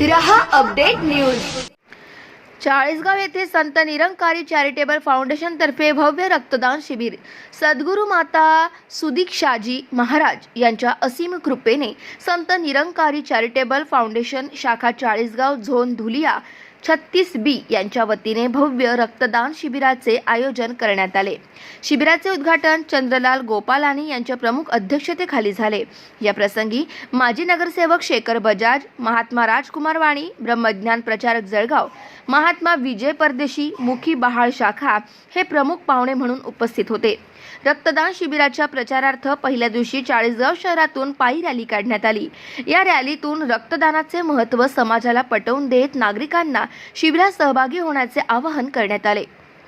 रहा update news. Chalisgaon येथे Sant Nirankari charitable फाउंडेशनतर्फे भव्य रक्तदान शिबिर. सद्गुरु माता सुदीक्षाजी महाराज यांच्या असीम कृपेने संत निरंकारी चॅरिटेबल फाउंडेशन शाखा चाळीसगाव झोन धुलिया छत्तीस बी यांच्या वतीने भव्य रक्तदान शिबिराचे आयोजन करण्यात आले. शिबिराचे उद्घाटन चंद्रलाल गोपालानी यांच्या प्रमुख अध्यक्षतेखाली झाले. या प्रसंगी माजी नगरसेवक शेखर बजाज महात्मा राजकुमार वाणी ब्रह्मज्ञान प्रचारक जळगाव महात्मा विजय परदेशी मुखी बहाळ शाखा हे प्रमुख पाहुणे म्हणून उपस्थित होते. रक्तदान शिबिराच्या प्रचारार्थ पहिल्या दिवशी चाळीसगाव शहरातून पायी रॅली काढण्यात आली. या रॅलीतून रक्तदानाचे महत्त्व समाजाला पटवून देत नागरिकांना शिबिरात सहभागी होण्याचे आवाहन करण्यात आले.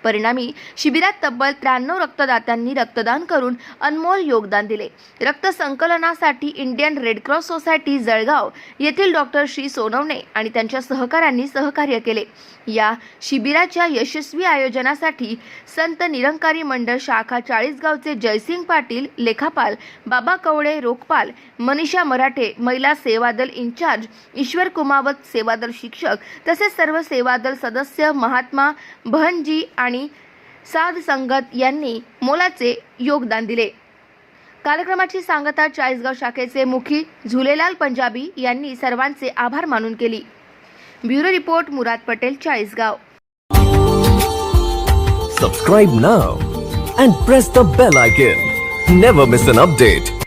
परिणामी शिबिरात तब्बल त्र्याण्णव रक्तदात्यांनी रक्तदान करून अनमोल योगदान दिले. रक्त संकलनासाठी Indian Red Cross society Jalgaon येथील डॉक्टर श्री सोनवणे आणि त्यांच्या सहकाऱ्यांनी सहकार्य केले. या शिबिराच्या यशस्वी आयोजनासाठी संत निरंकारी मंडळ शाखा चाळीसगावचे जयसिंग पाटील लेखापाल बाबा कवडे रोखपाल मनीषा मराठे महिला सेवादल इन्चार्ज ईश्वर कुमावत सेवादल शिक्षक तसेच सर्व सेवादल सदस्य महात्मा बहनजी आणि साध संगत यांनी मोलाचे योगदान दिले. कार्यक्रमाची सांगता चाळीसगाव शाखेचे मुखी झुलेलाल पंजाबी यांनी सर्वांचे आभार मानून केली. Bureau report Murad Patel Chalisgaon. Subscribe now and press the bell icon never miss an update